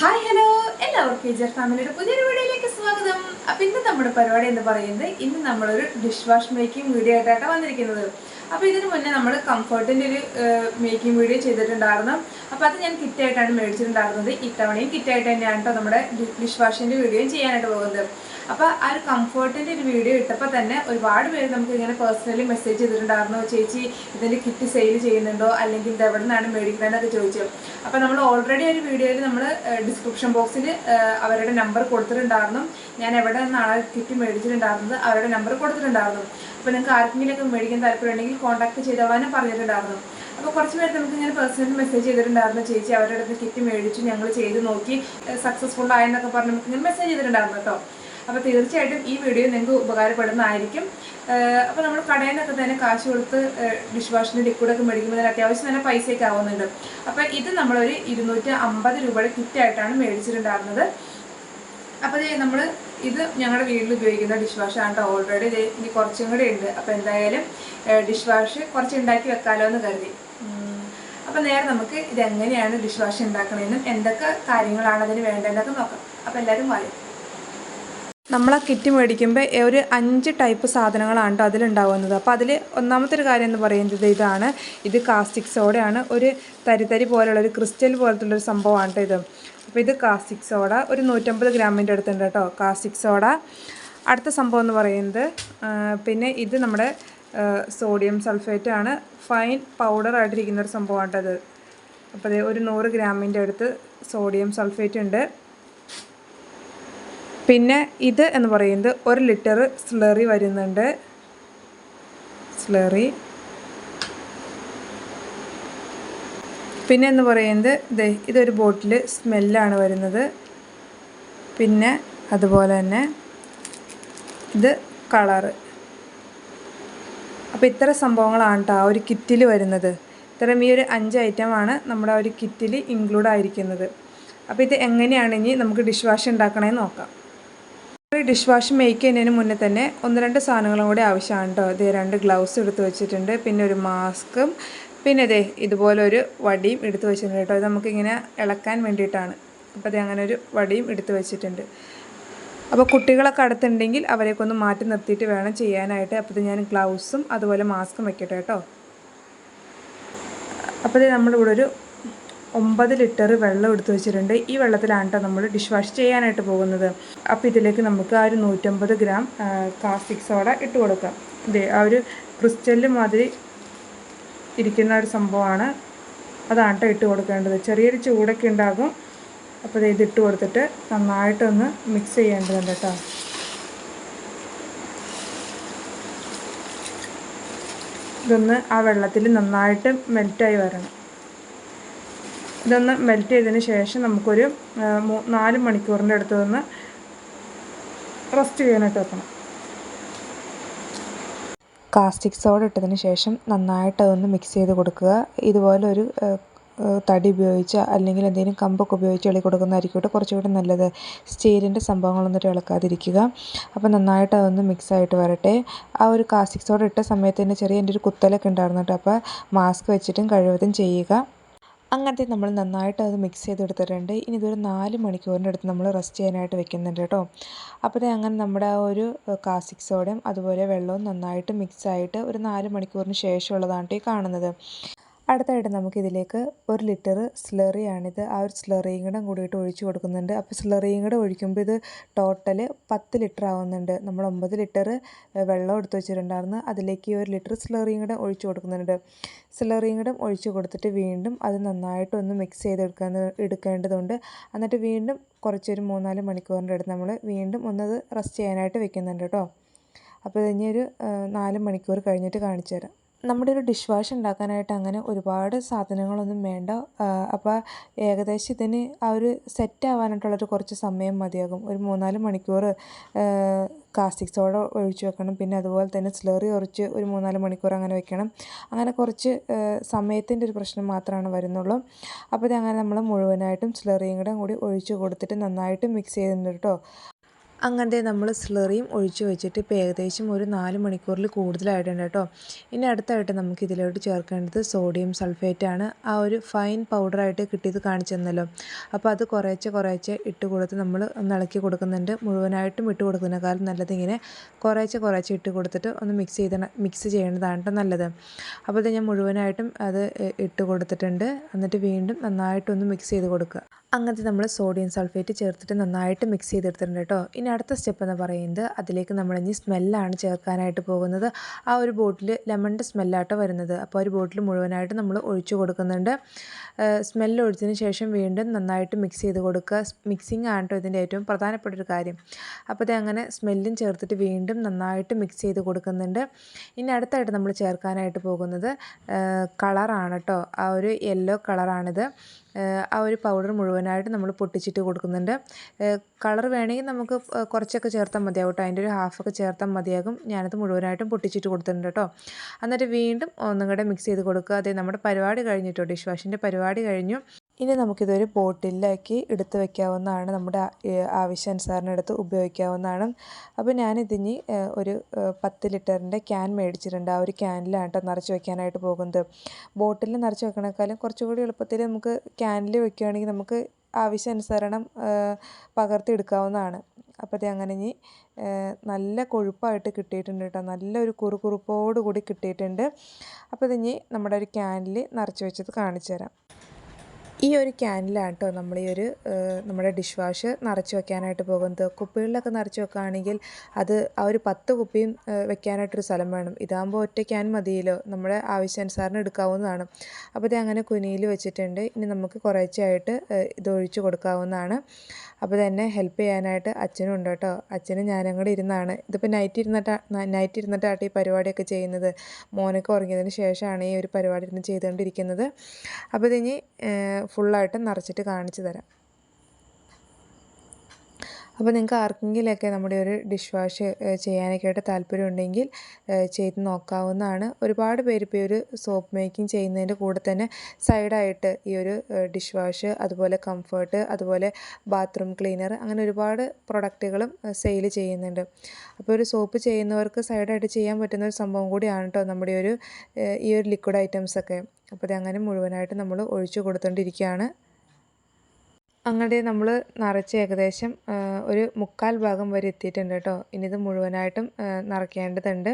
Hi hello എല്ലാവർക്കും വിജയർ ഫാമിലിയുടെ പുതിയൊരു വീഡിയോയിലേക്ക് സ്വാഗതം. അപ്പൊ ഇന്ന് നമ്മുടെ പരിപാടി എന്ന് പറയുന്നത് ഇന്ന് നമ്മളൊരു ഡിഷ് വാഷ് മേക്കിംഗ് വീഡിയോ ആയിട്ടാണ് വന്നിരിക്കുന്നത്. അപ്പൊ ഇതിന് മുന്നേ നമ്മൾ കംഫർട്ടിന്റെ ഒരു മേക്കിംഗ് വീഡിയോ ചെയ്തിട്ടുണ്ടായിരുന്നു. അപ്പൊ അത് ഞാൻ കിറ്റായിട്ടാണ് മേടിച്ചിട്ടുണ്ടായിരുന്നത്. ഇത്തവണയും കിറ്റായിട്ട് തന്നെയാണ് കേട്ടോ നമ്മുടെ ഡിഷ് വാഷിന്റെ വീഡിയോയും ചെയ്യാനായിട്ട് പോകുന്നത്. അപ്പോൾ ആ ഒരു കംഫർട്ടിന്റെ ഒരു വീഡിയോ ഇട്ടപ്പോൾ തന്നെ ഒരുപാട് പേര് നമുക്ക് ഇങ്ങനെ പേഴ്സണലി മെസ്സേജ് ചെയ്തിട്ടുണ്ടായിരുന്നു. ചേച്ചി ഇതിന്റെ കിറ്റ് സെയിൽ ചെയ്യുന്നുണ്ടോ? അല്ലെങ്കിൽ ഇത് എവിടെ നിന്നാണ് മേടിക്കുന്നതെന്നൊക്കെ ചോദിച്ചു. അപ്പോൾ നമ്മൾ ഓൾറെഡി ഒരു വീഡിയോയിൽ നമ്മൾ ഡിസ്ക്രിപ്ഷൻ ബോക്സിൽ അവരുടെ നമ്പർ കൊടുത്തിട്ടുണ്ടായിരുന്നു. ഞാൻ എവിടെ നിന്നാണ് കിറ്റ് മേടിച്ചിട്ടുണ്ടായിരുന്നത് അവരുടെ നമ്പർ കൊടുത്തിട്ടുണ്ടായിരുന്നു. അപ്പോൾ നിങ്ങൾക്ക് ആർക്കെങ്കിലുമൊക്കെ മേടിക്കാൻ താല്പര്യമുണ്ടെങ്കിൽ കോൺടാക്ട് ചെയ്തോളാനും പറഞ്ഞിട്ടുണ്ടായിരുന്നു. അപ്പോൾ കുറച്ച് പേര് നമുക്ക് ഇങ്ങനെ പേഴ്സണൽ മെസ്സേജ് ചെയ്തിട്ടുണ്ടായിരുന്നു. ചേച്ചി അവരുടെ അടുത്ത് കിറ്റ് മേടിച്ചു ഞങ്ങൾ ചെയ്ത് നോക്കി സക്സസ്ഫുൾ ആയെന്നൊക്കെ പറഞ്ഞ് നമുക്ക് ഇങ്ങനെ മെസ്സേജ് ചെയ്തിട്ടുണ്ടായിരുന്നു കേട്ടോ. അപ്പോൾ തീർച്ചയായിട്ടും ഈ വീഡിയോ നിങ്ങൾക്ക് ഉപകാരപ്പെടുന്നതായിരിക്കും. അപ്പോൾ നമ്മൾ കടയിൽ നിന്നൊക്കെ തന്നെ കാശ് കൊടുത്ത് ഡിഷ് വാഷിന്റെ ലിക്വിഡൊക്കെ മേടിക്കുമ്പോൾ തന്നെ അത്യാവശ്യം തന്നെ പൈസയൊക്കെ ആവുന്നുണ്ട്. അപ്പോൾ ഇത് നമ്മളൊരു ഇരുന്നൂറ്റി അമ്പത് രൂപയുടെ കിറ്റായിട്ടാണ് മേടിച്ചിട്ടുണ്ടായിരുന്നത്. അപ്പോൾ നമ്മൾ ഇത് ഞങ്ങളുടെ വീട്ടിൽ ഉപയോഗിക്കുന്ന ഡിഷ് വാഷാണ് കേട്ടോ ഓൾറെഡി ഇനി കുറച്ചും കൂടി ഉണ്ട്. അപ്പോൾ എന്തായാലും ഡിഷ് വാഷ് കുറച്ച് ഉണ്ടാക്കി വെക്കാമല്ലോ എന്ന് കരുതി. അപ്പോൾ നേരെ നമുക്ക് ഇതെങ്ങനെയാണ് ഡിഷ് വാഷ് ഉണ്ടാക്കണമെന്നും എന്തൊക്കെ കാര്യങ്ങളാണ് അതിന് വേണ്ടതെന്നൊക്കെ നോക്കാം. അപ്പോൾ എല്ലാവരും വായും. നമ്മൾ ആ കിറ്റ് മേടിക്കുമ്പോൾ ഒരു അഞ്ച് ടൈപ്പ് സാധനങ്ങളാണ് കേട്ടോ അതിലുണ്ടാവുന്നത്. അപ്പോൾ അതിൽ ഒന്നാമത്തെ ഒരു കാര്യം എന്ന് പറയുന്നത് ഇതാണ്. ഇത് കാസ്റ്റിക് സോഡയാണ്. ഒരു തരിതരി പോലുള്ള ഒരു ക്രിസ്റ്റൽ പോലത്തുള്ളൊരു സംഭവമാണ് കേട്ടോ ഇത്. അപ്പോൾ ഇത് കാസ്റ്റിക് സോഡ. ഒരു നൂറ്റമ്പത് ഗ്രാമിന്റെ അടുത്തുണ്ട് കേട്ടോ കാസ്റ്റിക് സോഡ. അടുത്ത സംഭവം എന്ന് പറയുന്നത് പിന്നെ ഇത് നമ്മുടെ സോഡിയം സൾഫേറ്റ് ആണ്. ഫൈൻ പൗഡർ ആയിട്ടിരിക്കുന്ന ഒരു സംഭവമാണ് അപ്പോൾ അപ്പോൾ ഒരു നൂറ് ഗ്രാമിന്റെ അടുത്ത് സോഡിയം സൾഫേറ്റ് ഉണ്ട്. പിന്നെ ഇത് എന്ന് പറയുന്നത് ഒരു ലിറ്റർ സ്ലറി വരുന്നുണ്ട്. സ്ലറി. പിന്നെ എന്ന് പറയുന്നത് ഇത് ഇതൊരു ബോട്ടിൽ സ്മെല്ലാണ് വരുന്നത്. പിന്നെ അതുപോലെ തന്നെ ഇത് കളറ്. അപ്പോൾ ഇത്ര സംഭവങ്ങളാണ് കേട്ടോ ആ ഒരു കിറ്റിൽ വരുന്നത്. ഇത്തരം ഈ ഒരു അഞ്ച് ഐറ്റമാണ് നമ്മുടെ ആ ഒരു കിറ്റിൽ ഇൻക്ലൂഡ് ആയിരിക്കുന്നത്. അപ്പോൾ ഇത് എങ്ങനെയാണ് ഇനി നമുക്ക് ഡിഷ് വാഷ് ഉണ്ടാക്കണേ നോക്കാം. ഒരു ഡിഷ് വാഷ് മേക്ക് ചെയ്യുന്നതിന് മുന്നേ തന്നെ ഒന്ന് രണ്ട് സാധനങ്ങളും കൂടി ആവശ്യമാണ് കേട്ടോ ഇത് രണ്ട് ഗ്ലൗസ് എടുത്ത് വെച്ചിട്ടുണ്ട്. പിന്നെ ഒരു മാസ്കും പിന്നെ ഇതേ ഇതുപോലെ ഒരു വടിയും എടുത്തു വെച്ചിട്ടുണ്ട് കേട്ടോ. ഇത് നമുക്കിങ്ങനെ ഇളക്കാൻ വേണ്ടിയിട്ടാണ്. അപ്പോൾ അത് അങ്ങനെ ഒരു വടിയും എടുത്തു വെച്ചിട്ടുണ്ട്. അപ്പോൾ കുട്ടികളൊക്കെ അടുത്തുണ്ടെങ്കിൽ അവരെയൊക്കെ ഒന്ന് മാറ്റി നിർത്തിയിട്ട് വേണം ചെയ്യാനായിട്ട്. അപ്പോൾ ഇത് ഞാൻ ഗ്ലൗസും അതുപോലെ മാസ്കും വെക്കട്ടെ കേട്ടോ. അപ്പോൾ ഇത് നമ്മളിവിടെ ഒരു ഒമ്പത് ലിറ്റർ വെള്ളം എടുത്തു വെച്ചിട്ടുണ്ട്. ഈ വെള്ളത്തിലാണ് കേട്ടോ നമ്മൾ ഡിഷ് വാഷ് ചെയ്യാനായിട്ട് പോകുന്നത്. അപ്പോൾ ഇതിലേക്ക് നമുക്ക് ആ ഒരു നൂറ്റമ്പത് ഗ്രാം കാസ്റ്റിക് സോഡ ഇട്ട് കൊടുക്കാം. ഇതേ ആ ഒരു ക്രിസ്റ്റൽ മാതിരി ഇരിക്കുന്ന ഒരു സംഭവമാണ്. അതാണ് കേട്ടോ ഇട്ട് കൊടുക്കേണ്ടത്. ചെറിയൊരു ചൂടൊക്കെ ഉണ്ടാകും. അപ്പോൾ ഇത് ഇട്ട് കൊടുത്തിട്ട് നന്നായിട്ടൊന്ന് മിക്സ് ചെയ്യേണ്ടതുണ്ട് കേട്ടോ ഇതൊന്ന് ആ വെള്ളത്തിൽ നന്നായിട്ട് മെൽറ്റായി വരണം. ഇതൊന്ന് മെൽറ്റ് ചെയ്തതിന് ശേഷം നമുക്കൊരു നാല് മണിക്കൂറിന്റെ അടുത്ത് റെസ്റ്റ് ചെയ്യാനായിട്ട് വെക്കണം. കാസ്റ്റിക് സോഡ ഇട്ടതിന് ശേഷം നന്നായിട്ട് അതൊന്ന് മിക്സ് ചെയ്ത് കൊടുക്കുക. ഇതുപോലെ ഒരു തടി ഉപയോഗിച്ച് അല്ലെങ്കിൽ എന്തെങ്കിലും കമ്പൊക്കെ ഉപയോഗിച്ച് ഇളി കൊടുക്കുന്നതായിരിക്കും കുറച്ചുകൂടി നല്ലത്. സ്റ്റീലിന്റെ സംഭവങ്ങളൊന്നും ഇളക്കാതിരിക്കുക. അപ്പോൾ നന്നായിട്ട് അതൊന്ന് മിക്സ് ആയിട്ട് വരട്ടെ. ആ ഒരു കാസ്റ്റിക് സോഡ ഇട്ട സമയത്ത് തന്നെ ചെറിയ എന്റെ ഒരു കുത്തലൊക്കെ ഉണ്ടായിരുന്നു കേട്ടോ. അപ്പോൾ മാസ്ക് വെച്ചിട്ടും കഴിവതും ചെയ്യുക. അങ്ങനത്തെ നമ്മൾ നന്നായിട്ട് അത് മിക്സ് ചെയ്തെടുത്തിട്ടുണ്ട്. ഇനി ഇതൊരു നാല് മണിക്കൂറിന്റെ അടുത്ത് നമ്മൾ റെസ്റ്റ് ചെയ്യാനായിട്ട് വെക്കുന്നുണ്ട് കേട്ടോ. അപ്പോൾ അങ്ങനെ നമ്മുടെ ആ ഒരു കാസിക് സോഡയും അതുപോലെ വെള്ളവും നന്നായിട്ട് മിക്സ് ആയിട്ട് ഒരു നാല് മണിക്കൂറിന് ശേഷമുള്ളതാണ് ഈ കാണുന്നത്. അടുത്തായിട്ട് നമുക്കിതിലേക്ക് ഒരു ലിറ്റർ സ്ലറിയാണിത്. ആ ഒരു സ്ലറിയും കൂടെ കൂടിയിട്ട് ഒഴിച്ചു കൊടുക്കുന്നുണ്ട്. അപ്പോൾ സ്ലറിയും കൂടെ ഒഴിക്കുമ്പോൾ ഇത് ടോട്ടൽ പത്ത് ലിറ്റർ ആവുന്നുണ്ട്. നമ്മൾ ഒമ്പത് ലിറ്റർ വെള്ളം എടുത്ത് വെച്ചിട്ടുണ്ടായിരുന്നു. അതിലേക്ക് ഈ ഒരു ലിറ്റർ സ്ലറിയും കൂടെ ഒഴിച്ചു കൊടുക്കുന്നുണ്ട്. സ്ലറിയും കൂടെ ഒഴിച്ച് കൊടുത്തിട്ട് വീണ്ടും അത് നന്നായിട്ടൊന്ന് മിക്സ് ചെയ്തെടുക്കാൻ എടുക്കേണ്ടതുണ്ട്. എന്നിട്ട് വീണ്ടും കുറച്ചൊരു മൂന്നാൽ മണിക്കൂറിന്റെ അടുത്ത് നമ്മൾ വീണ്ടും ഒന്നത് റെസ്റ്റ് ചെയ്യാനായിട്ട് വെക്കുന്നുണ്ട് കേട്ടോ. അപ്പോൾ ഇതിനൊരു ഒരു നാല് മണിക്കൂർ കഴിഞ്ഞിട്ട് കാണിച്ചു തരാം. നമ്മുടെ ഒരു ഡിഷ് വാഷ് ഉണ്ടാക്കാനായിട്ട് അങ്ങനെ ഒരുപാട് സാധനങ്ങളൊന്നും വേണ്ട. അപ്പോൾ ഏകദേശം ഇതിന് ആ ഒരു സെറ്റ് ആവാനായിട്ടുള്ളൊരു കുറച്ച് സമയം മതിയാകും. ഒരു മൂന്നാൽ മണിക്കൂർ കാസ്റ്റിക് സോഡ ഒഴിച്ച് വെക്കണം. പിന്നെ അതുപോലെ തന്നെ സ്ലറി ഒഴിച്ച് ഒരു മൂന്നാൽ മണിക്കൂർ അങ്ങനെ വെക്കണം. അങ്ങനെ കുറച്ച് സമയത്തിന്റെ ഒരു പ്രശ്നം മാത്രമാണ് വരുന്നുള്ളൂ. അപ്പോൾ ഇത് അങ്ങനെ നമ്മൾ മുഴുവനായിട്ടും സ്ലറിയും കൂടെ കൂടി ഒഴിച്ച് കൊടുത്തിട്ട് നന്നായിട്ട് മിക്സ് ചെയ്തിട്ടുണ്ട് കേട്ടോ അങ്ങനത്തെ നമ്മൾ സ്ലറിയും ഒഴിച്ച് വെച്ചിട്ട് ഇപ്പോൾ ഏകദേശം ഒരു നാല് മണിക്കൂറിൽ കൂടുതലായിട്ടുണ്ട് കേട്ടോ. ഇനി അടുത്തായിട്ട് നമുക്ക് ഇതിലോട്ട് ചേർക്കേണ്ടത് സോഡിയം സൾഫേറ്റ് ആണ്. ആ ഒരു ഫൈൻ പൗഡറായിട്ട് കിട്ടിയത് കാണിച്ചു തന്നല്ലോ. അപ്പോൾ അത് കുറേശ്ശെ കുറേശ്ശെ ഇട്ട് കൊടുത്ത് നമ്മൾ ഇളക്കി കൊടുക്കുന്നുണ്ട്. മുഴുവനായിട്ടും ഇട്ട് കൊടുക്കുന്നതിനേക്കാളും നല്ലത് ഇങ്ങനെ കുറേശ്ശെ കുറേശ്ശെ ഇട്ട് കൊടുത്തിട്ട് ഒന്ന് മിക്സ് ചെയ്ത മിക്സ് ചെയ്യേണ്ടതാണ് കേട്ടോ നല്ലത്. അപ്പോൾ ഞാൻ മുഴുവനായിട്ടും അത് ഇട്ട് കൊടുത്തിട്ടുണ്ട്. എന്നിട്ട് വീണ്ടും നന്നായിട്ടൊന്ന് മിക്സ് ചെയ്ത് കൊടുക്കുക. അങ്ങനത്തെ നമ്മൾ സോഡിയം സൾഫേറ്റ് ചേർത്തിട്ട് നന്നായിട്ട് മിക്സ് ചെയ്തെടുത്തിട്ടുണ്ട് കേട്ടോ. ഇനി അടുത്ത സ്റ്റെപ്പ് എന്ന് പറയുന്നത് അതിലേക്ക് നമ്മൾ ഇനി സ്മെല്ലാണ് ചേർക്കാനായിട്ട് പോകുന്നത്. ആ ഒരു ബോട്ടിൽ ലെമണിന്റെ സ്മെല്ലാട്ടോ വരുന്നത്. അപ്പോൾ ഒരു ബോട്ടിൽ മുഴുവനായിട്ട് നമ്മൾ ഒഴിച്ചു കൊടുക്കുന്നുണ്ട്. സ്മെല്ല് ഒഴിച്ചതിന് ശേഷം വീണ്ടും നന്നായിട്ട് മിക്സ് ചെയ്ത് കൊടുക്കുക. മിക്സിങ് ആണ് ഇതിന്റെ ഏറ്റവും പ്രധാനപ്പെട്ട ഒരു കാര്യം. അപ്പോൾ ഇത് അങ്ങനെ സ്മെല്ലും ചേർത്തിട്ട് വീണ്ടും നന്നായിട്ട് മിക്സ് ചെയ്ത് കൊടുക്കുന്നുണ്ട്. ഇനി അടുത്തായിട്ട് നമ്മൾ ചേർക്കാനായിട്ട് പോകുന്നത് കളറാണ് കേട്ടോ ആ ഒരു യെല്ലോ കളറാണിത് ആ ഒരു പൗഡർ മുഴുവനായിട്ട് നമ്മൾ പൊട്ടിച്ചിട്ട് കൊടുക്കുന്നുണ്ട്. കളർ വേണമെങ്കിൽ നമുക്ക് കുറച്ചൊക്കെ ചേർത്താൽ മതിയാവും കേട്ടോ. അതിന്റെ ഒരു ഹാഫൊക്കെ ചേർത്താൽ മതിയാകും. ഞാനത് മുഴുവനായിട്ടും പൊട്ടിച്ചിട്ട് കൊടുത്തിട്ടുണ്ട് കേട്ടോ. എന്നിട്ട് വീണ്ടും ഒന്നും കൂടെ മിക്സ് ചെയ്ത് കൊടുക്കുക. അതെ നമ്മുടെ പരിപാടി കഴിഞ്ഞിട്ടോ? ഡിഷ് വാഷിന്റെ പരിപാടി കഴിഞ്ഞു. ഇനി നമുക്കിതൊരു ബോട്ടിലാക്കി എടുത്ത് വയ്ക്കാവുന്നതാണ് നമ്മുടെ ആവശ്യാനുസരണം എടുത്ത് ഉപയോഗിക്കാവുന്നതാണ്. അപ്പോൾ ഞാനിതിനി ഒരു പത്ത് ലിറ്ററിന്റെ ക്യാൻ മേടിച്ചിട്ടുണ്ട്. ആ ഒരു ക്യാനിലാണ് കേട്ടോ നിറച്ച് വെക്കാനായിട്ട് പോകുന്നത്. ബോട്ടിൽ നിറച്ച് വെക്കണേക്കാളും കുറച്ചുകൂടി എളുപ്പത്തിൽ നമുക്ക് ക്യാനിൽ വെക്കുകയാണെങ്കിൽ നമുക്ക് ആവശ്യാനുസരണം പകർത്തി എടുക്കാവുന്നതാണ് അപ്പോൾ അങ്ങനെ ഇനി നല്ല കൊഴുപ്പായിട്ട് കിട്ടിയിട്ടുണ്ട് കേട്ടോ നല്ലൊരു കുറുകുറുപ്പോട് കൂടി കിട്ടിയിട്ടുണ്ട്. അപ്പോൾ ഇതിനി നമ്മുടെ ഒരു ക്യാനിൽ നിറച്ച് വെച്ചത് കാണിച്ചു തരാം. ഈ ഒരു ക്യാനിലാണ് കേട്ടോ നമ്മൾ ഈ ഒരു നമ്മുടെ ഡിഷ് വാഷ് നിറച്ച് വെക്കാനായിട്ട് പോകുന്നത്. കുപ്പികളിലൊക്കെ നിറച്ച് വെക്കുകയാണെങ്കിൽ അത് ആ ഒരു പത്ത് കുപ്പിയും വെക്കാനായിട്ടൊരു സ്ഥലം വേണം. ഇതാകുമ്പോൾ ഒറ്റ ക്യാൻ മതിയല്ലോ. നമ്മുടെ ആവശ്യാനുസരണം എടുക്കാവുന്നതാണ്. അപ്പോൾ ഇത് അങ്ങനെ കുനിയിൽ വെച്ചിട്ടുണ്ട്. ഇനി നമുക്ക് കുറേശ്ശെയായിട്ട് ഇത് ഒഴിച്ച് കൊടുക്കാവുന്നതാണ്. അപ്പോൾ തന്നെ ഹെൽപ്പ് ചെയ്യാനായിട്ട് അച്ഛനും ഉണ്ട് കേട്ടോ. അച്ഛനും ഞാനും കൂടെ ഇരുന്നാണ്. ഇതിപ്പോൾ നൈറ്റ് ഇരുന്നിട്ട് നൈറ്റ് ഇരുന്നിട്ടാണ് ഈ പരിപാടിയൊക്കെ ചെയ്യുന്നത്. മോനൊക്കെ ഉറങ്ങിയതിന് ശേഷമാണ് ഈ ഒരു പരിപാടി ഇരുന്ന് ചെയ്തുകൊണ്ടിരിക്കുന്നത്. അപ്പോൾ ഇതിനി ഫുള്ളായിട്ട് നിറച്ചിട്ട് കാണിച്ചു തരാം. അപ്പോൾ നിങ്ങൾക്ക് ആർക്കെങ്കിലൊക്കെ നമ്മുടെ ഒരു ഡിഷ് വാഷ് ചെയ്യാനൊക്കെ ആയിട്ട് താല്പര്യം ഉണ്ടെങ്കിൽ ചെയ്ത് നോക്കാവുന്നതാണ്. ഒരുപാട് പേര് ഇപ്പോൾ ഒരു സോപ്പ് മേക്കിംഗ് ചെയ്യുന്നതിന്റെ കൂടെ തന്നെ സൈഡായിട്ട് ഈ ഒരു ഡിഷ് വാഷ് അതുപോലെ കംഫർട്ട് അതുപോലെ ബാത്റൂം ക്ലീനർ അങ്ങനെ ഒരുപാട് പ്രൊഡക്റ്റുകളും സെയിൽ ചെയ്യുന്നുണ്ട്. അപ്പോൾ ഒരു സോപ്പ് ചെയ്യുന്നവർക്ക് സൈഡായിട്ട് ചെയ്യാൻ പറ്റുന്ന ഒരു സംഭവം കൂടിയാണ് കേട്ടോ നമ്മുടെ ഒരു ഈ ഒരു ലിക്വിഡ് ഐറ്റംസൊക്കെ. അപ്പോൾ അത് അങ്ങനെ മുഴുവനായിട്ട് നമ്മൾ ഒഴിച്ചു കൊടുത്തുകൊണ്ടിരിക്കുകയാണ് അങ്ങനെ നമ്മൾ നിറച്ച് ഏകദേശം ഒരു മുക്കാൽ ഭാഗം വരെ എത്തിയിട്ടുണ്ട് കേട്ടോ ഇനി ഇത് മുഴുവനായിട്ടും നിറയ്ക്കേണ്ടതുണ്ട്.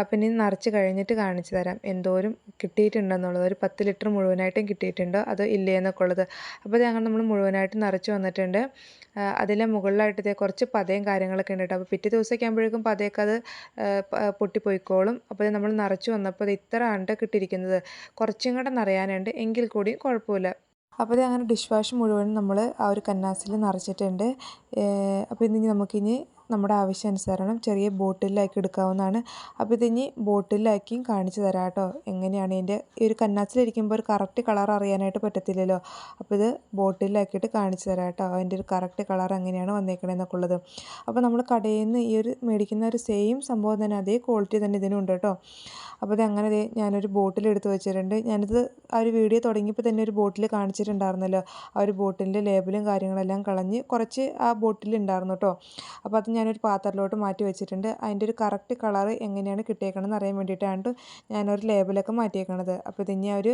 അപ്പം ഇനി നിറച്ച് കഴിഞ്ഞിട്ട് കാണിച്ചു തരാം. എന്തോരം കിട്ടിയിട്ടുണ്ടെന്നുള്ളത്. ഒരു പത്ത് ലിറ്റർ മുഴുവനായിട്ടും കിട്ടിയിട്ടുണ്ടോ? അതോ ഇല്ലേ എന്നൊക്കെ ഉള്ളത് അപ്പോൾ ഞങ്ങൾ നമ്മൾ മുഴുവനായിട്ട് നിറച്ച് വന്നിട്ടുണ്ട്. അതിലെ മുകളിലായിട്ട് ഇതേ കുറച്ച് പതയും കാര്യങ്ങളൊക്കെ ഉണ്ട് കേട്ടോ അപ്പോൾ പിറ്റേ ദിവസമൊക്കെ ആകുമ്പോഴേക്കും പതയൊക്കെ അത് പൊട്ടിപ്പോയിക്കോളും. അപ്പോൾ നമ്മൾ നിറച്ച് വന്നപ്പോൾ ഇത് ഇത്ര ആണ്ട് കിട്ടിയിരിക്കുന്നത്. കുറച്ചും കൂടെ നിറയാനുണ്ട്. എങ്കിൽ കൂടി കുഴപ്പമില്ല. അപ്പോൾ അങ്ങനെ ഡിഷ് വാഷ് മുഴുവനും നമ്മൾ ആ ഒരു കന്നാസിൽ നിറച്ചിട്ടുണ്ട്. അപ്പോൾ ഇനി നമുക്കിനി നമ്മുടെ ആവശ്യാനുസരണം ചെറിയ ബോട്ടിലാക്കി എടുക്കാവുന്നതാണ്. അപ്പോൾ ഇതിനി ബോട്ടിലാക്കിയും കാണിച്ചു തരാം കേട്ടോ. എങ്ങനെയാണ് ഇതിന്റെ ഈ ഒരു കന്നാസിലിരിക്കുമ്പോൾ ഒരു കറക്റ്റ് കളർ അറിയാനായിട്ട് പറ്റത്തില്ലല്ലോ. അപ്പോൾ ഇത് ബോട്ടിലാക്കിയിട്ട് കാണിച്ചു തരാം കേട്ടോ. അതിന്റെ ഒരു കറക്റ്റ് കളർ എങ്ങനെയാണ് വന്നേക്കണേന്നൊക്കെ ഉള്ളത്. അപ്പോൾ നമ്മൾ കടയിൽ നിന്ന് ഈ ഒരു മേടിക്കുന്ന ഒരു സെയിം സംഭവം തന്നെ അതേ ക്വാളിറ്റി തന്നെ ഇതിനുണ്ട് കേട്ടോ. അപ്പോൾ ഇത് അങ്ങനെ ഞാനൊരു ബോട്ടിൽ എടുത്ത് വെച്ചിട്ടുണ്ട്. ഞാനിത് ആ ഒരു വീഡിയോ തുടങ്ങിയപ്പോൾ തന്നെ ഒരു ബോട്ടിൽ കാണിച്ചിട്ടുണ്ടായിരുന്നല്ലോ. ആ ഒരു ബോട്ടിലിന്റെ ലേബലും കാര്യങ്ങളെല്ലാം കളഞ്ഞ് കുറച്ച് ആ ബോട്ടിൽ ഉണ്ടായിരുന്നു കേട്ടോ. അപ്പോൾ അത് ഞാനൊരു പാത്രത്തിലോട്ട് മാറ്റി വെച്ചിട്ടുണ്ട്. അതിന്റെ ഒരു കറക്റ്റ് കളർ എങ്ങനെയാണ് കിട്ടിയേക്കണമെന്ന് അറിയാൻ വേണ്ടിയിട്ടാണ് ഞാനൊരു ലേബലൊക്കെ മാറ്റിയേക്കണത്. അപ്പോൾ ഇതിനി ഒരു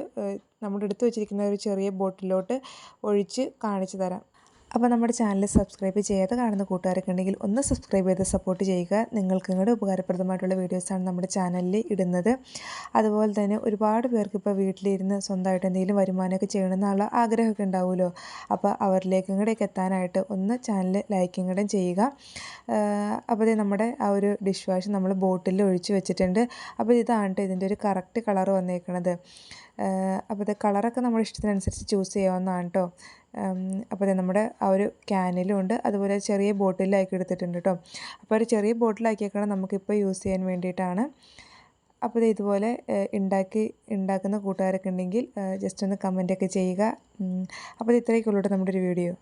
നമ്മുടെ എടുത്ത് വെച്ചിരിക്കുന്ന ഒരു ചെറിയ ബോട്ടിലോട്ട് ഒഴിച്ച് കാണിച്ചു തരാം. അപ്പോൾ നമ്മുടെ ചാനൽ സബ്സ്ക്രൈബ് ചെയ്യാതെ കാണുന്ന കൂട്ടുകാരൊക്കെ ഉണ്ടെങ്കിൽ ഒന്ന് സബ്സ്ക്രൈബ് ചെയ്ത് സപ്പോർട്ട് ചെയ്യുക. നിങ്ങൾക്ക് നിങ്ങളുടെ ഉപകാരപ്രദമായിട്ടുള്ള വീഡിയോസാണ് നമ്മുടെ ചാനലിൽ ഇടുന്നത്. അതുപോലെ തന്നെ ഒരുപാട് പേർക്ക് ഇപ്പോൾ വീട്ടിലിരുന്ന് സ്വന്തമായിട്ട് എന്തെങ്കിലും വരുമാനമൊക്കെ ചെയ്യണമെന്നുള്ള ആഗ്രഹമൊക്കെ ഉണ്ടാവുമല്ലോ. അപ്പോൾ അവരിലേക്കും കൂടെയൊക്കെ എത്താനായിട്ട് ഒന്ന് ചാനൽ ലൈക്കും കൂടെ ചെയ്യുക. അപ്പോൾ നമ്മുടെ ആ ഒരു ഡിഷ് വാഷ് നമ്മൾ ബോട്ടിൽ ഒഴിച്ച് വെച്ചിട്ടുണ്ട്. അപ്പോൾ ഇതാണ് ഇതിന്റെ ഒരു കറക്റ്റ് കളർ വന്നേക്കണത്. അപ്പോൾ ഇത് കളറൊക്കെ നമ്മുടെ ഇഷ്ടത്തിനനുസരിച്ച് ചൂസ് ചെയ്യാവുന്നതാണ് കേട്ടോ. അപ്പോൾ ഇത് നമ്മുടെ ആ ഒരു ക്യാനിലും ഉണ്ട്. അതുപോലെ ചെറിയ ബോട്ടിലാക്കി എടുത്തിട്ടുണ്ട് കേട്ടോ അപ്പോൾ ഒരു ചെറിയ ബോട്ടിലാക്കിയേക്കണം നമുക്കിപ്പോൾ യൂസ് ചെയ്യാൻ വേണ്ടിയിട്ടാണ്. അപ്പോൾ ഇതുപോലെ ഉണ്ടാക്കി ഉണ്ടാക്കുന്ന കൂട്ടുകാരൊക്കെ ഉണ്ടെങ്കിൽ ജസ്റ്റ് ഒന്ന് കമന്റൊക്കെ ചെയ്യുക. അപ്പോൾ ഇത് ഇത്രയൊക്കെ ഉള്ളൂ നമ്മുടെ ഒരു വീഡിയോ.